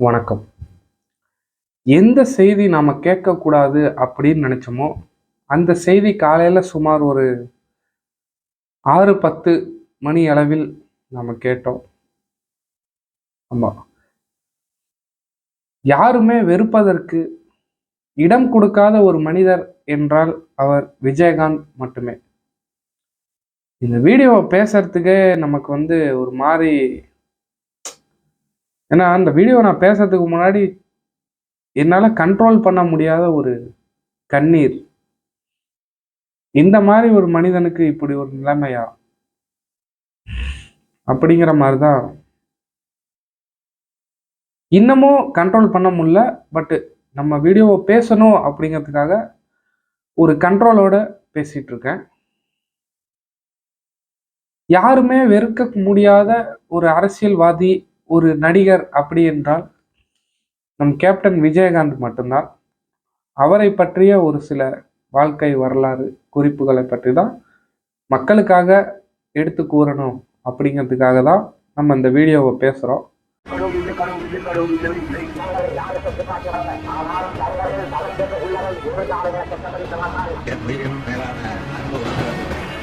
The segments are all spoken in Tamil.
வணக்கம். எந்த செய்தி நாம் கேட்கக்கூடாது அப்படின்னு நினச்சோமோ அந்த செய்தி காலையில் சுமார் ஒரு ஆறு பத்து மணி அளவில் நாம் கேட்டோம். ஆமாம் யாருமே வெறுப்பதற்கு இடம் கொடுக்காத ஒரு மனிதர் என்றால் அவர் விஜயகாந்த் மட்டுமே. இந்த வீடியோவை பேசுறதுக்கே நமக்கு வந்து ஒரு மாதிரி ஏன்னா அந்த வீடியோ நான் பேசுறதுக்கு முன்னாடி என்னால் கண்ட்ரோல் பண்ண முடியாத ஒரு கண்ணீர். இந்த மாதிரி ஒரு மனிதனுக்கு இப்படி ஒரு நிலைமையா? அப்படிங்கிற மாதிரி தான் இன்னமும் கண்ட்ரோல் பண்ண முடியல பட்டு நம்ம வீடியோவை பேசணும் அப்படிங்கிறதுக்காக ஒரு கண்ட்ரோலோட பேசிகிட்டு இருக்கேன். யாருமே வெறுக்க முடியாத ஒரு அரசியல்வாதி ஒரு நடிகர் அப்படி என்றால் நம் கேப்டன் விஜயகாந்த் மட்டும்தான். அவரை பற்றிய ஒரு சில வாழ்க்கை வரலாறு குறிப்புகளை பற்றி தான் மக்களுக்காக எடுத்து கூறணும் அப்படிங்கிறதுக்காக தான் நம்ம இந்த வீடியோவை பேசுகிறோம்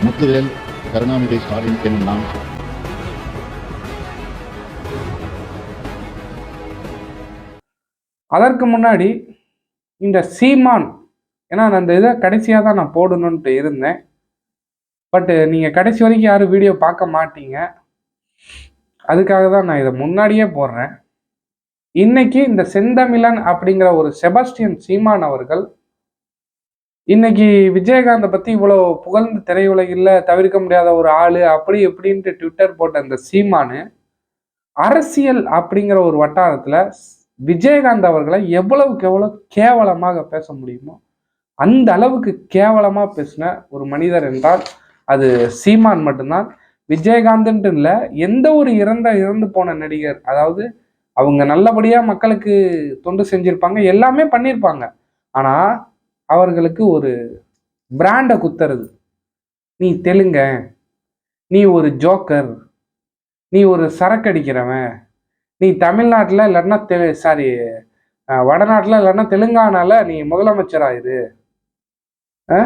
முத்துவேல் கருணாநிதி ஸ்டாலின் என்னும் நான் அதற்கு முன்னாடி இந்த சீமான் ஏன்னா நான் அந்த இதை கடைசியாக தான் நான் போடணுன்ட்டு இருந்தேன். பட்டு நீங்கள் கடைசி வரைக்கும் யாரும் வீடியோ பார்க்க மாட்டீங்க. அதுக்காக தான் நான் இதை முன்னாடியே போடுறேன். இன்னைக்கு இந்த செந்தமிழன் அப்படிங்கிற ஒரு செபாஸ்டியன் சீமான் அவர்கள் இன்னைக்கு விஜயகாந்தை பற்றி இவ்வளோ புகழ்ந்த திரையுலகில் தவிர்க்க முடியாத ஒரு ஆள் அப்படி இப்படின்ட்டு ட்விட்டர் போட்ட அந்த சீமானு அரசியல் அப்படிங்கிற ஒரு வட்டாரத்தில் விஜயகாந்த் அவர்களை எவ்வளவுக்கு எவ்வளவு கேவலமாக பேச முடியுமோ அந்த அளவுக்கு கேவலமாக பேசின ஒரு மனிதர் என்றால் அது சீமான் மட்டும்தான். விஜயகாந்த்ன்ட்டு இல்லை எந்த ஒரு இறந்த இறந்து போன நடிகர் அதாவது அவங்க நல்லபடியாக மக்களுக்கு தொண்டு செஞ்சுருப்பாங்க எல்லாமே பண்ணியிருப்பாங்க ஆனால் அவர்களுக்கு ஒரு பிராண்டை குத்துறது. நீ தெலுங்க நீ ஒரு ஜோக்கர் நீ ஒரு சரக்கு அடிக்கிறவன் நீ தமிழ்நாட்டில் இல்லைன்னா தெ சாரி வடநாட்டில் இல்லைன்னா தெலுங்கானால நீ முதலமைச்சராயிரு. ஆ?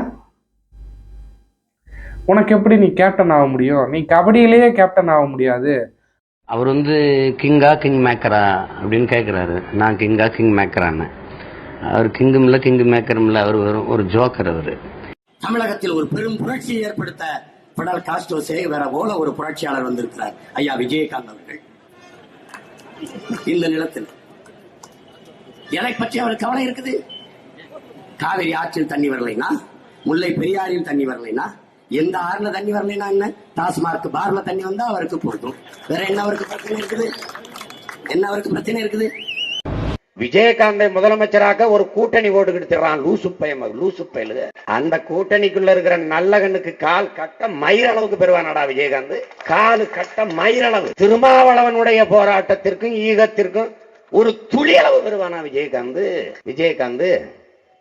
உனக்கு எப்படி நீ கேப்டன் ஆக முடியும்? நீ கபடியிலேயே கேப்டன் ஆக முடியாது. அவர் வந்து கிங்கா கிங் மேக்கரா அப்படின்னு கேட்குறாரு நான் கிங்கா கிங் மேக்கரான்னு அவர் கிங்கும் இல்லை கிங் மேக்கரும் இல்லை அவர் வெறும் ஒரு ஜோக்கர் அவர். தமிழகத்தில் ஒரு பெரும் புரட்சியை ஏற்படுத்த பிடல் காஸ்டோ சேகர போல ஒரு புரட்சியாளர் வந்திருக்கிறார். ஐயா விஜயகாந்த் அவர்கள். இந்த நிலத்தில். எதை பற்றி அவர் கவலை இருக்குது? காவிரி ஆற்றில் தண்ணி வரலைனா? முல்லை பெரியாரில் தண்ணி வரலைனா? எந்த ஆறுல தண்ணி வரலைனா என்ன? டாஸ்மார்க் பார்ல தண்ணி வந்தா அவருக்கு போதும். வேற என்ன அவருக்கு பிரச்சனை இருக்குது? என்ன அவருக்கு பிரச்சனை இருக்குது? விஜயகாந்தை முதலமைச்சராக ஒரு கூட்டணி ஓட்டுக்கிட்டு லூசு பையன் லூசு பயலு அந்த கூட்டணிக்குள்ள இருக்கிற நல்ல கண்ணுக்கு கால் கட்ட மயிரளவுக்கு பெறுவானடா விஜயகாந்த். காலு கட்ட மயிரளவு திருமாவளவனுடைய போராட்டத்திற்கும் ஈகத்திற்கும் ஒரு துளி அளவு பெறுவானா விஜயகாந்த்? விஜயகாந்த்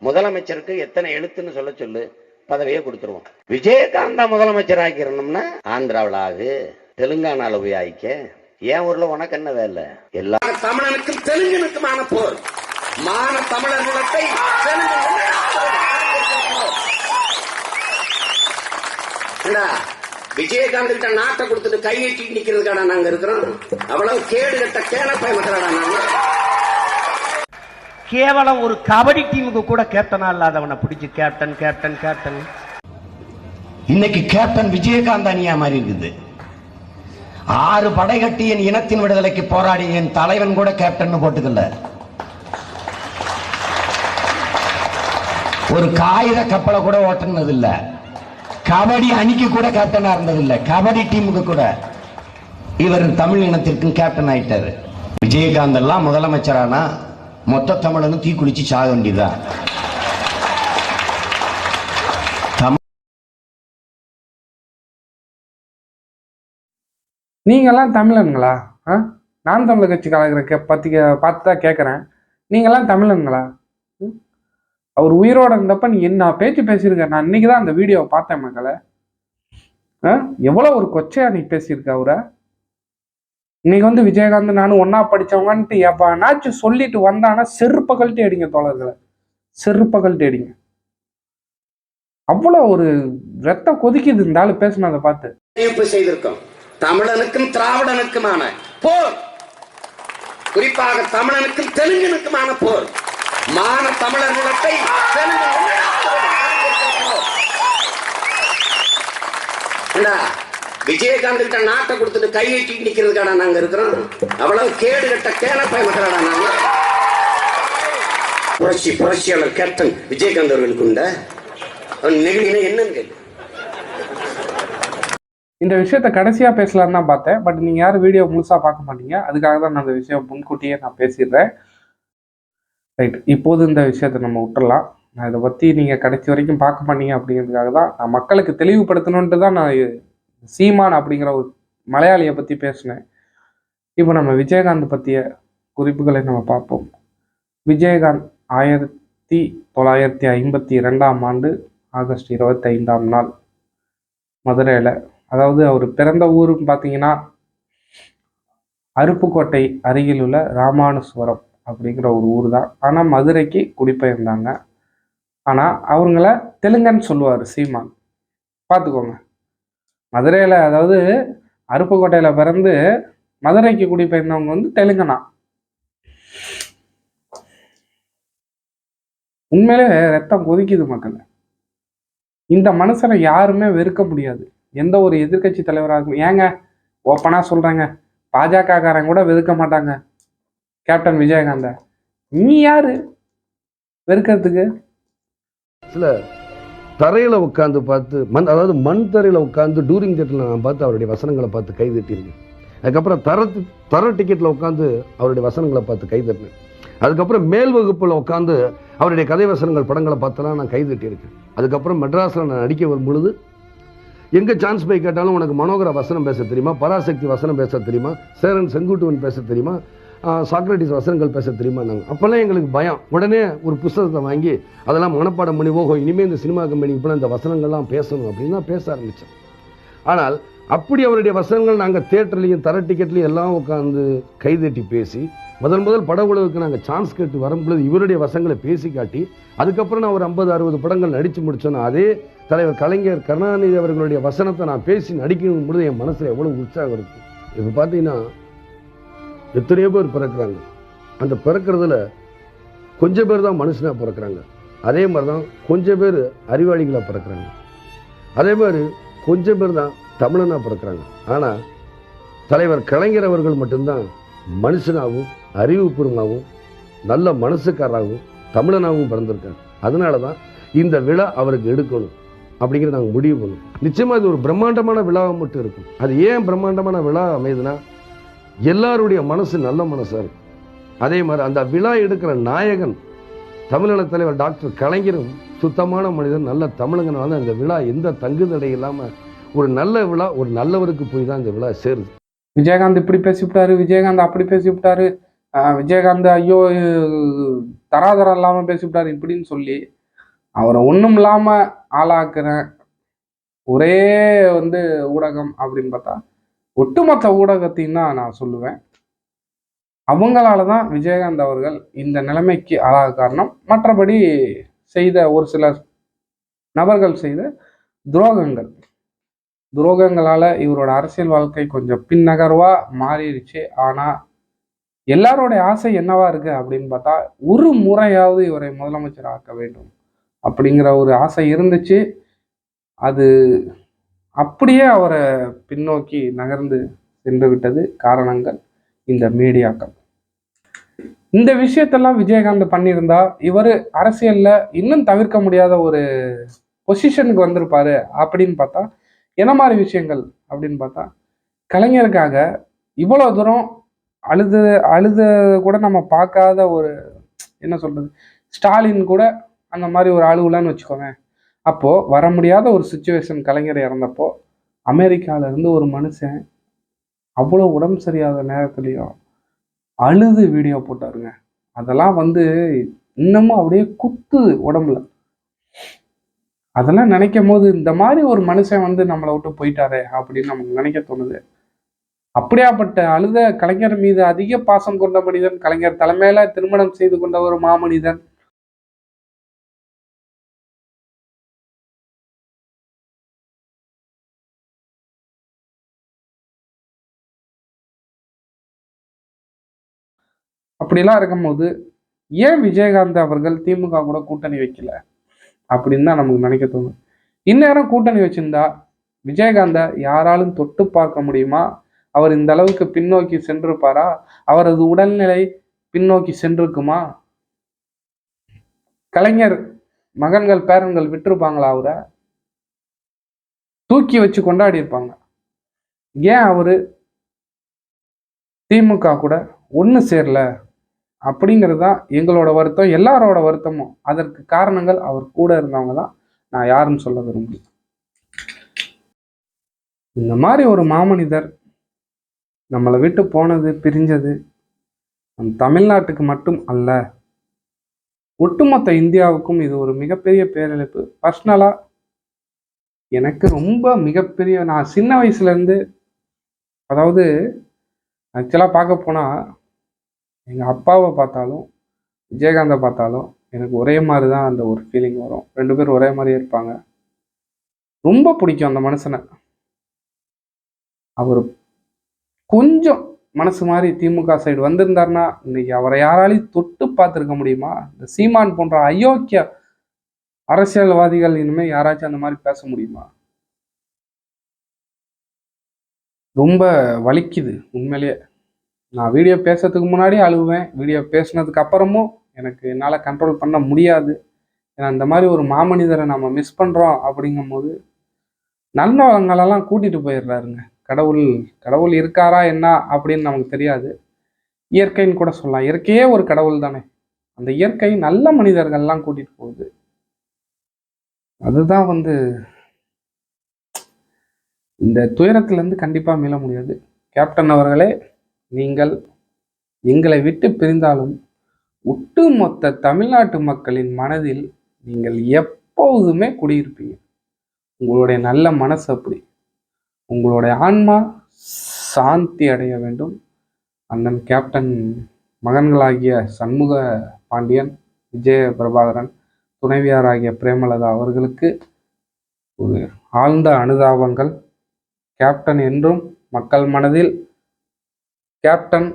முதலமைச்சருக்கு எத்தனை எழுத்துன்னு சொல்ல சொல்லு. பதவியை கொடுத்துருவோம். விஜயகாந்தா முதலமைச்சர் ஆக்கிரணும்னா ஆந்திராவில் ஆகு தெலுங்கானாவில் போய் ஆயிக்க. என் ஊர்ல உனக்கு என்ன வேலை? எல்லா தமிழனுக்கும் தெலுங்கனுக்குமான போர். மான தமிழர் நிலத்தை விஜயகாந்த் கிட்ட நாட்டை கொடுத்துட்டு கையெட்டி நிக்கிறதுக்காடா நாங்க இருக்கிறோம்? அவ்வளவு கேடு கட்ட கேளப்பை மக்களாடா நாங்க. கேவலம் ஒரு கபடி டீமுக்கு கூட கேப்டனா இல்லாதவனை பிடிச்சு கேப்டன் கேப்டன் கேப்டன் இன்னைக்கு கேப்டன் விஜயகாந்த் அணியா மாறி இருக்குது. ஆறு படை கட்டி என் இனத்தின் விடுதலைக்கு போராடி என் தலைவன் கூட கேப்டன் போட்டுக்கல ஒரு காகித கப்பலை கூட ஓட்டுனது இல்ல கபடி அணிக்கு கூட கேப்டனா இருந்தது இல்ல கபடி டீமுக்கு கூட. இவர் தமிழ் இனத்திற்கும் கேப்டன் ஆயிட்டாரு. விஜயகாந்த் எல்லாம் முதலமைச்சரானா மொத்த தமிழனும் தீக்குளிச்சு சாக வேண்டியதுதான். நீங்கெல்லாம் தமிழனுங்களா? ஆ? நான் தமிழர் கட்சி கலக்கிற கே பற்றி பார்த்து தான் கேட்குறேன் நீங்களாம் தமிழனுங்களா? ம்? அவர் உயிரோட இருந்தப்ப நீ என்ன பேச்சு பேசியிருக்க? நான் இன்னைக்கு தான் அந்த வீடியோவை பார்த்தேன் மக்களை ஆ? எவ்வளோ ஒரு கொச்சையா நீ பேசியிருக்க அவரை? இன்னைக்கு வந்து விஜயகாந்த் நானும் ஒன்னா படித்தவங்கன்ட்டு எவனாச்சும் சொல்லிட்டு வந்தானா செருப்ப கழட்டி அடிங்க தோழர்களை. செருப்ப கழட்டி அடிங்க. அவ்வளோ ஒரு ரத்தம் கொதிக்குது இந்த ஆளு பேசினதை பார்த்து. செய்திருக்கோம் தமிழனுக்கும் திராவிடனுக்குமான போர். குறிப்பாக தமிழனுக்கும் தெலுங்கனுக்குமான போர். மான தமிழர் நிலத்தை தெலுங்கு விஜயகாந்த் கிட்ட நாட்டை கொடுத்துட்டு கையெட்டி நிக்கிறதுக்காடா நாங்க இருக்கிறோம்? அவ்வளவு கேடு கட்ட கேனப்பை மக்களாடா நாங்க? புரட்சி புரட்சியாளர் கேப்டன் விஜயகாந்த் அவர்களுக்கு உண்ட? அவன் நெகிழினா என்னன்னு கேள்வி இந்த விஷயத்த கடைசியாக பேசலான்னு தான் பார்த்தேன். பட் நீங்கள் யாரும் வீடியோ முழுசாக பார்க்க மாட்டீங்க. அதுக்காக தான் நான் அந்த விஷயம் முன்கூட்டியே நான் பேசிடுறேன். ரைட். இப்போது இந்த விஷயத்த நம்ம விட்டுடலாம் நான் இதை பற்றி நீங்கள் கடைசி வரைக்கும் பார்க்க மாட்டீங்க அப்படிங்கிறதுக்காக தான் நான் மக்களுக்கு தெளிவுபடுத்தணுன்ட்டு தான் நான் சீமான் அப்படிங்கிற ஒரு மலையாளியை பற்றி பேசினேன். இப்போ நம்ம விஜயகாந்த் பற்றிய குறிப்புகளை நம்ம பார்ப்போம். விஜயகாந்த் ஆயிரத்தி தொள்ளாயிரத்தி ஐம்பத்தி ரெண்டாம் ஆண்டு ஆகஸ்ட் இருபத்தைந்தாம் நாள் மதுரையில் அதாவது அவர் பிறந்த ஊருன்னு பார்த்தீங்கன்னா அருப்புக்கோட்டை அருகில் உள்ள ராமானுஸ்வரம் அப்படிங்கிற ஒரு ஊர் தான் ஆனால் மதுரைக்கு குடிபெயர்ந்தாங்க. ஆனால் அவங்கள தெலுங்கன்னு சொல்லுவார் சீமான். பார்த்துக்கோங்க. மதுரையில் அதாவது அருப்புக்கோட்டையில் பிறந்து மதுரைக்கு குடிபெயர்ந்தவங்க வந்து தெலுங்கனா. உண்மையிலே ரத்தம் கொதிக்குது மக்களை. இந்த மனுஷனை யாருமே வெறுக்க முடியாது. எந்த ஒரு எதிர்க்கட்சி தலைவராக இருக்கும். ஏங்க ஓப்பனாக சொல்கிறேங்க பாஜக காரங்க கூட வெறுக்க மாட்டாங்க. கேப்டன் விஜயகாந்த. நீ யாரு? வெறுக்கிறதுக்கு? சில தரையில உட்காந்து பார்த்து மண் அதாவது மண் தரையில உட்காந்து டூரிங் தேட்டரில் நான் பார்த்து அவருடைய வசனங்களை பார்த்து கை தட்டியிருக்கேன் அதுக்கப்புறம் தர தர டிக்கெட்ல உட்காந்து அவருடைய வசனங்களை பார்த்து கை தட்டினேன். அதுக்கப்புறம் மேல் வகுப்பில் உட்காந்து அவருடைய கதை வசனங்கள் படங்களை பார்த்தெல்லாம் நான் கை தட்டியிருக்கேன். அதுக்கப்புறம் மெட்ராஸில் நான் நடிக்க வரும் பொழுது எங்கே சான்ஸ் போய் கேட்டாலும் உனக்கு மனோகர வசனம் பேச தெரியுமா? பராசக்தி வசனம் பேச தெரியுமா? சேரன் செங்குட்டுவன் பேச தெரியுமா? சாக்ரட்டிஸ் வசனங்கள் பேச தெரியுமா? நாங்கள் அப்போல்லாம் எங்களுக்கு பயம். உடனே ஒரு புஸ்தகத்தை வாங்கி அதெல்லாம் மனப்பாடம் பண்ணி ஓஹோ இனிமேல் இந்த சினிமா கம்பெனி இப்போ இந்த வசனங்கள்லாம் பேசணும் அப்படின்னு தான் பேச ஆரம்பித்தேன் ஆனால் அப்படி அவருடைய வசனங்கள் நாங்கள் தேட்டர்லேயும் தர டிக்கெட்லையும் எல்லாம் உட்காந்து கைதட்டி பேசி முதல் முதல் பட உழவுக்கு நாங்கள் சான்ஸ் கேட்டு வரும்பொழுது இவருடைய வசங்களை பேசி காட்டி அதுக்கப்புறம் நான் ஒரு ஐம்பது அறுபது படங்கள் நடித்து முடித்தோன்னா அதே தலைவர் கலைஞர் கருணாநிதி அவர்களுடைய வசனத்தை நான் பேசி நடிக்கும் பொழுது என் மனசில் எவ்வளோ உற்சாகம் இருக்கு. இப்போ பார்த்தீங்கன்னா எத்தனையோ பேர் பிறக்கிறாங்க. அந்த பிறக்கிறதுல கொஞ்சம் பேர் தான் மனுஷனாக பிறக்கிறாங்க. அதே மாதிரி தான் கொஞ்சம் பேர் அறிவாளிகளாக பிறக்கிறாங்க. அதே மாதிரி கொஞ்சம் பேர் தான் தமிழனாக பிறக்கிறாங்க. ஆனால் தலைவர் கலைஞர் அவர்கள் மட்டும்தான் மனுஷனாகவும் அறிவுபூர்வமாகவும் நல்ல மனசுக்காரராகவும் தமிழனாகவும் பிறந்திருக்காங்க அதனால தான் இந்த விழா அவருக்கு எடுக்கணும். அப்படிங்கிறத நாங்கள் முடிவு பண்ணுவோம் நிச்சயமாக இது ஒரு பிரம்மாண்டமான விழாவாக மட்டும் இருக்கும். அது ஏன் பிரம்மாண்டமான விழா அமையுதுன்னா எல்லாருடைய மனசு நல்ல மனசாக இருக்கும். அதே மாதிரி அந்த விழா எடுக்கிற நாயகன் தமிழக தலைவர் டாக்டர் கலைஞரும் சுத்தமான மனிதன் நல்ல தமிழங்கனால அந்த விழா எந்த தங்குதடை இல்லாமல் ஒரு நல்ல விழா ஒரு நல்லவருக்கு போய் தான் இந்த விழா சேருது. விஜயகாந்த் இப்படி பேசிவிட்டாரு விஜயகாந்த் அப்படி பேசிவிட்டாரு விஜயகாந்த் ஐயோ தராதரம் இல்லாமல் பேசிவிட்டாரு இப்படின்னு சொல்லி அவரை ஒன்றும் இல்லாமல் ஆளாக்குறேன் ஒரே வந்து ஊடகம் அப்படின்னு பார்த்தா ஒட்டுமொத்த ஊடகத்தையும் தான் நான் சொல்லுவேன். அவங்களால தான் விஜயகாந்த் அவர்கள் இந்த நிலைமைக்கு ஆளாக காரணம். மற்றபடி செய்த ஒரு சில நபர்கள் செய்த துரோகங்கள். துரோகங்களால் இவரோட அரசியல் வாழ்க்கை கொஞ்சம் பின்னகர்வாக மாறிடுச்சு. ஆனால் எல்லாரோடைய ஆசை என்னவா இருக்குது அப்படின்னு பார்த்தா ஒரு முறையாவது இவரை முதலமைச்சர் ஆக்க வேண்டும். அப்படிங்கிற ஒரு ஆசை இருந்துச்சு. அது அப்படியே அவரை பின்னோக்கி நகர்ந்து சென்று விட்டது காரணங்கள் இந்த மீடியாக்கள். இந்த விஷயத்தெல்லாம் விஜயகாந்த் பண்ணியிருந்தா இவர் அரசியல்ல இன்னும் தவிர்க்க முடியாத ஒரு பொசிஷனுக்கு வந்திருப்பாரு அப்படின்னு பார்த்தா என்ன மாதிரி விஷயங்கள் அப்படின்னு பார்த்தா கலைஞருக்காக இவ்வளோ தூரம் அழுது அழுத கூட நம்ம பார்க்காத ஒரு என்ன சொல்றது ஸ்டாலின் கூட அந்த மாதிரி ஒரு அழுவலன்னு வச்சுக்கோவேன் அப்போ வர முடியாத ஒரு சுச்சுவேஷன் கலைஞர் இறந்தப்போ அமெரிக்கால இருந்து ஒரு மனுஷன் அவ்வளோ உடம்பு சரியாத நேரத்துலையும் அழுது வீடியோ போட்டாருங்க. அதெல்லாம் வந்து இன்னமும் அப்படியே குத்துது உடம்புல. அதெல்லாம் நினைக்கும் போது இந்த மாதிரி ஒரு மனுஷன் வந்து நம்மளை விட்டு போயிட்டாரே அப்படின்னு நமக்கு நினைக்க தோணுது. அப்படியாப்பட்ட அழுத கலைஞர் மீது அதிக பாசம் கொண்ட மனிதன் கலைஞர் தலைமையில திருமணம் செய்து கொண்ட ஒரு மாமனிதன் அப்படிலாம் இருக்கும்போது ஏன் விஜயகாந்த் அவர்கள் திமுக கூட கூட்டணி வைக்கல? அப்படின்னு தான் நமக்கு நினைக்க தோணும். இந்நேரம் கூட்டணி வச்சிருந்தா விஜயகாந்தை யாராலும் தொட்டு பார்க்க முடியுமா? அவர் இந்த அளவுக்கு பின்னோக்கி சென்றிருப்பாரா? அவரது உடல்நிலை பின்னோக்கி சென்றிருக்குமா? கலைஞர் மகன்கள் பேரன்கள் விட்டுருப்பாங்களா அவரை? தூக்கி வச்சு கொண்டாடி இருப்பாங்க. ஏன் அவரு திமுக கூட ஒன்று சேரல? அப்படிங்கிறது தான் எங்களோட வருத்தம் எல்லாரோட வருத்தமும். அதற்கு காரணங்கள் அவர் கூட இருந்தவங்க தான். நான் யாருன்னு சொல்ல விரும்புகிறேன் இந்த மாதிரி ஒரு மாமனிதர் நம்மளை விட்டு போனது பிரிஞ்சது நம் தமிழ்நாட்டுக்கு மட்டும் அல்ல. ஒட்டுமொத்த இந்தியாவுக்கும் இது ஒரு மிகப்பெரிய பேரிழப்பு. பர்சனலாக எனக்கு ரொம்ப மிகப்பெரிய நான் சின்ன வயசுலேருந்து அதாவது ஆக்சுவலாக பார்க்க போனால் எங்கள் அப்பாவை பார்த்தாலும் விஜயகாந்தை பார்த்தாலும் எனக்கு ஒரே மாதிரி தான் அந்த ஒரு ஃபீலிங் வரும். ரெண்டு பேரும் ஒரே மாதிரியே இருப்பாங்க. ரொம்ப பிடிக்கும் அந்த மனுஷனை. அவர் கொஞ்சம் மனசு மாதிரி திமுக சைடு வந்திருந்தாருன்னா இன்னைக்கு அவரை யாராலையும் தொட்டு பார்த்துருக்க முடியுமா? இந்த சீமான் போன்ற அயோக்கிய அரசியல்வாதிகள் இனிமேல் யாராச்சும் அந்த மாதிரி பேச முடியுமா? ரொம்ப வலிக்குது உண்மையிலேயே. நான் வீடியோ பேசுறதுக்கு முன்னாடி அழுவேன். வீடியோ பேசினதுக்கு அப்புறமும் எனக்கு என்னால் கண்ட்ரோல் பண்ண முடியாது. ஏன்னா இந்த மாதிரி ஒரு மாமனிதரை நம்ம மிஸ் பண்ணுறோம் அப்படிங்கும்போது நல்லவங்களெல்லாம் கூட்டிகிட்டு போயிடுறாருங்க. கடவுள் கடவுள் இருக்காரா என்ன அப்படின்னு நமக்கு தெரியாது. இயற்கைன்னு கூட சொல்லலாம். இயற்கையே ஒரு கடவுள் தானே. அந்த இயற்கை நல்ல மனிதர்கள்லாம் கூட்டிகிட்டு போகுது. அதுதான் வந்து இந்த துயரத்துலேருந்து கண்டிப்பாக மீள முடியாது. கேப்டன் அவர்களே நீங்கள் எங்களை விட்டு பிரிந்தாலும் ஒட்டுமொத்த தமிழ்நாட்டு மக்களின் மனதில் நீங்கள் எப்போதுமே குடியிருப்பீங்க. உங்களுடைய நல்ல மனசு அப்படி. உங்களுடைய ஆன்மா சாந்தி அடைய வேண்டும். அண்ணன் கேப்டன் மகன்களாகிய சண்முக பாண்டியன் விஜய பிரபாகரன் துணைவியாராகிய பிரேமலதா அவர்களுக்கு ஒரு ஆழ்ந்த அனுதாபங்கள். கேப்டன் என்றும் மக்கள் மனதில் கேப்டன்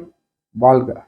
வாழ்க.